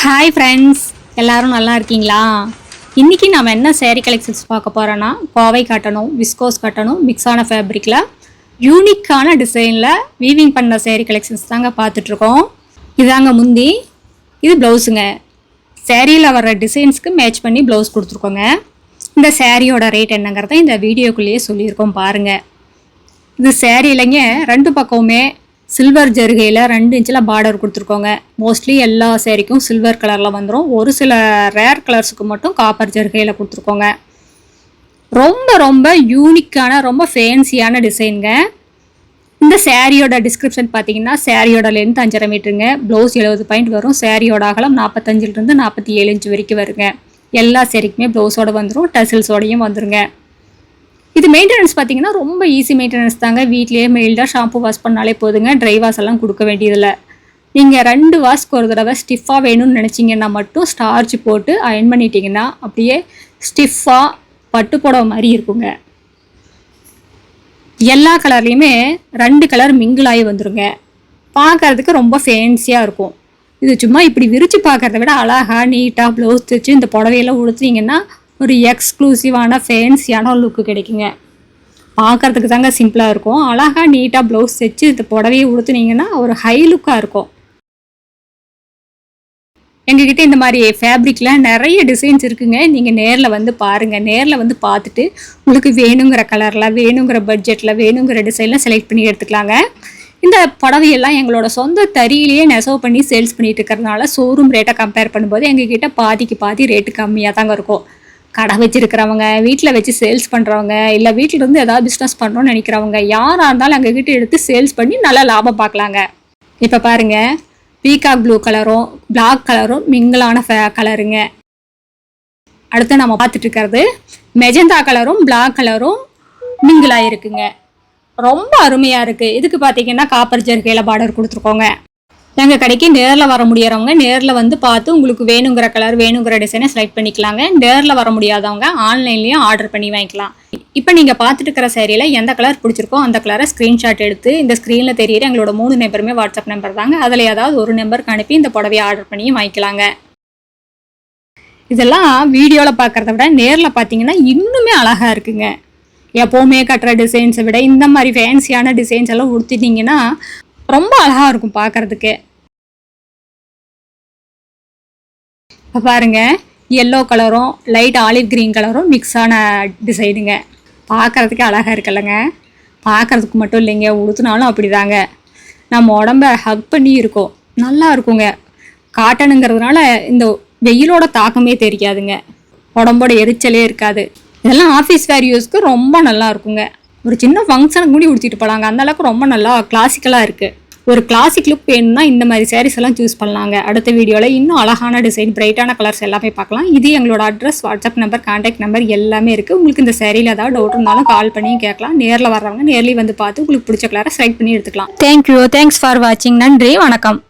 Hi friends எல்லாரும் நல்லா இருக்கீங்களா? இன்றைக்கி நம்ம என்ன சேரீ கலெக்ஷன்ஸ் பார்க்க போகிறோன்னா கோவை காட்டணும் விஸ்கோஸ் கட்டணும் மிக்ஸான ஃபேப்ரிக்கில் யூனிக்கான டிசைனில் வீவிங் பண்ண சேரீ கலெக்ஷன்ஸ் தாங்க பார்த்துட்ருக்கோம். இதாங்க முந்தி. இது ப்ளவுஸுங்க சேரீயில் வர்ற டிசைன்ஸ்க்கு மேட்ச் பண்ணி ப்ளவுஸ் கொடுத்துருக்கோங்க. இந்த சேரீயோட ரேட் என்னங்கிறத இந்த வீடியோக்குள்ளேயே சொல்லியிருக்கோம் பாருங்கள் இது சேரீ இல்லைங்க ரெண்டு பக்கமுமே சில்வர் ஜருகையில் ரெண்டு இன்ச்சில் பார்டர் கொடுத்துருக்கோங்க. மோஸ்ட்லி எல்லா சேரீக்கும் சில்வர் கலரில் வந்துடும் ஒரு சில ரேர் கலர்ஸுக்கு மட்டும் காப்பர் ஜருகையில் கொடுத்துருக்கோங்க. ரொம்ப ரொம்ப யூனிக்கான ரொம்ப ஃபேன்சியான டிசைனுங்க இந்த சேரீயோட டிஸ்கிரிப்ஷன் பார்த்தீங்கன்னா சேரீயோட லென்த் அஞ்சரை மீட்டருங்க ப்ளவுஸ் எழுபது பாயிண்ட் வரும். சேரீயோட அகலம் நாற்பத்தஞ்சிலிருந்து நாற்பத்தி ஏழு இன்ச்சு வரைக்கும் வருங்க. எல்லா சேரீக்குமே ப்ளவுஸோட வந்துடும் டசில்ஸோடையும் வந்துருங்க. இது மெயின்டெனன்ஸ் பார்த்தீங்கன்னா ரொம்ப ஈஸி மெயின்டெனன்ஸ் தாங்க. வீட்லேயே மெயில்டாக ஷாம்பு வாஷ் பண்ணாலே போதுங்க. ட்ரை வாஷ் எல்லாம் கொடுக்க வேண்டியதில்லை. நீங்கள் ரெண்டு வாஷ்க்கு ஒரு தடவை ஸ்டிஃபாக வேணும்னு நினச்சிங்கன்னா மட்டும் ஸ்டார்ச் போட்டு அயன் பண்ணிட்டீங்கன்னா அப்படியே ஸ்டிஃபாக பட்டு புடவை மாதிரி இருக்குங்க. எல்லா கலர்லேயுமே ரெண்டு கலர் மிங்கிள் ஆகி வந்துருங்க. பார்க்கறதுக்கு ரொம்ப ஃபேன்சியாக இருக்கும். இது சும்மா இப்படி விரித்து பார்க்குறத விட அழகாக நீட்டாக ப்ளவுஸ் தைச்சு இந்த புடவையெல்லாம் உடுத்துனீங்கன்னா ஒரு எக்ஸ்க்ளூசிவான ஃபேன்சியான லுக்கு கிடைக்குங்க. பார்க்கறதுக்கு தாங்க சிம்பிளாக இருக்கும். அழகாக நீட்டாக ப்ளவுஸ் தைச்சு இந்த புடவையை உடுத்துனீங்கன்னா ஒரு ஹை லுக்காக இருக்கும். எங்ககிட்ட இந்த மாதிரி ஃபேப்ரிக்கில் நிறைய டிசைன்ஸ் இருக்குங்க. நீங்கள் நேரில் வந்து பாருங்கள் நேரில் வந்து பார்த்துட்டு உங்களுக்கு வேணுங்கிற கலரில் வேணுங்கிற பட்ஜெட்டில் வேணுங்கிற டிசைனில் செலக்ட் பண்ணி எடுத்துக்கலாங்க. இந்த புடவையெல்லாம் எங்களோட சொந்த தறியிலேயே நெசவு பண்ணி சேல்ஸ் பண்ணிட்டு இருக்கிறதுனால ஷோரூம் ரேட்டை கம்பேர் பண்ணும்போது எங்ககிட்ட பாதிக்கு பாதி ரேட்டு கம்மியாக தாங்க இருக்கும். கடை வச்சிருக்கிறவங்க வீட்டில் வச்சு சேல்ஸ் பண்ணுறவங்க இல்லை வீட்டில் இருந்து ஏதாவது பிஸ்னஸ் பண்ணுறோன்னு நினைக்கிறவங்க யாராக இருந்தாலும் எங்ககிட்ட எடுத்து சேல்ஸ் பண்ணி நல்லா லாபம் பார்க்கலாங்க. இப்போ பாருங்கள் பீகாக் ப்ளூ கலரும் பிளாக் கலரும் மிங்கிளான ஃபே கலருங்க அடுத்து நம்ம பார்த்துட்டு இருக்கிறது மெஜந்தா கலரும் பிளாக் கலரும் மிங்கிளாக இருக்குங்க ரொம்ப அருமையாக இருக்குது இதுக்கு பார்த்தீங்கன்னா காப்பர் ஜெர்கையில் பார்டர் கொடுத்துருக்கோங்க. எங்கள் கடைக்கு நேரில் வர முடியறவங்க நேரில் வந்து பார்த்து உங்களுக்கு வேணுங்கிற கலர் வேணுங்கிற டிசைனை செலக்ட் பண்ணிக்கலாங்க. நேரில் வர முடியாதவங்க ஆன்லைன்லேயும் ஆர்டர் பண்ணி வாங்கிக்கலாம். இப்போ நீங்கள் பார்த்துட்டு இருக்கிற சேரீல எந்த கலர் பிடிச்சிருக்கோ அந்த கலரை ஸ்க்ரீன்ஷாட் எடுத்து இந்த ஸ்க்ரீனில் தெரியிற எங்களோட மூணு நம்பருமே வாட்ஸ்அப் நம்பர் தாங்க. அதில் ஏதாவது ஒரு நம்பருக்கு அனுப்பி இந்த புடவையை ஆர்டர் பண்ணி வாங்கிக்கலாங்க. இதெல்லாம் வீடியோவில் பார்க்குறத விட நேரில் பார்த்தீங்கன்னா இன்னுமே அழகாக இருக்குங்க. எப்போவுமே கட்டுற டிசைன்ஸை விட இந்த மாதிரி ஃபேன்சியான டிசைன்ஸ் எல்லாம் உடுத்திட்டிங்கன்னா ரொம்ப அழகாக இருக்கும் பார்க்குறதுக்கு. இப்போ பாருங்க எல்லோ கலரும் லைட் ஆலிவ் கிரீன் கலரும் மிக்ஸ் ஆன டிசைனுங்க பார்க்குறதுக்கு அழகாக இருக்குல்லங்க. பார்க்குறதுக்கு மட்டும் இல்லைங்க உடுத்துனாலும் அப்படிதாங்க. நம்ம உடம்ப ஹக் பண்ணி இருக்கோம். நல்லா இருக்குங்க. காட்டனுங்கிறதுனால இந்த வெயிலோட தாக்கமே தெரியாதுங்க. உடம்போட எரிச்சலே இருக்காது. இதெல்லாம் ஆஃபீஸ் வேர் யூஸ்க்கு ரொம்ப நல்லா இருக்குங்க. ஒரு சின்ன ஃபங்க்ஷனுக்கு முடி உடுத்திட்டு போகலாங்க அந்தளவுக்கு ரொம்ப நல்லா கிளாசிக்கலாக இருக்குது ஒரு கிளாசிக் லுக் வேணும்னா இந்த மாதிரி சாரீஸ் எல்லாம் சூஸ் பண்ணலாங்க. அடுத்த வீடியோவில் இன்னும் அழகான டிசைன் பிரைட்டான கலர்ஸ் எல்லாமே பார்க்கலாம். இது எங்களோட address WhatsApp number contact number எல்லாமே இருக்குது உங்களுக்கு இந்த சேரீல ஏதாவது டவுட் இருந்தாலும் கால் பண்ணி கேட்கலாம். நேரில் வர்றவங்க நேர்லேயே வந்து பார்த்து உங்களுக்கு பிடிச்ச கலரை செலக்ட் பண்ணி எடுத்துக்கலாம். தேங்க்யூ தேங்க்ஸ் ஃபார் வாட்சிங் நன்றி. வணக்கம்.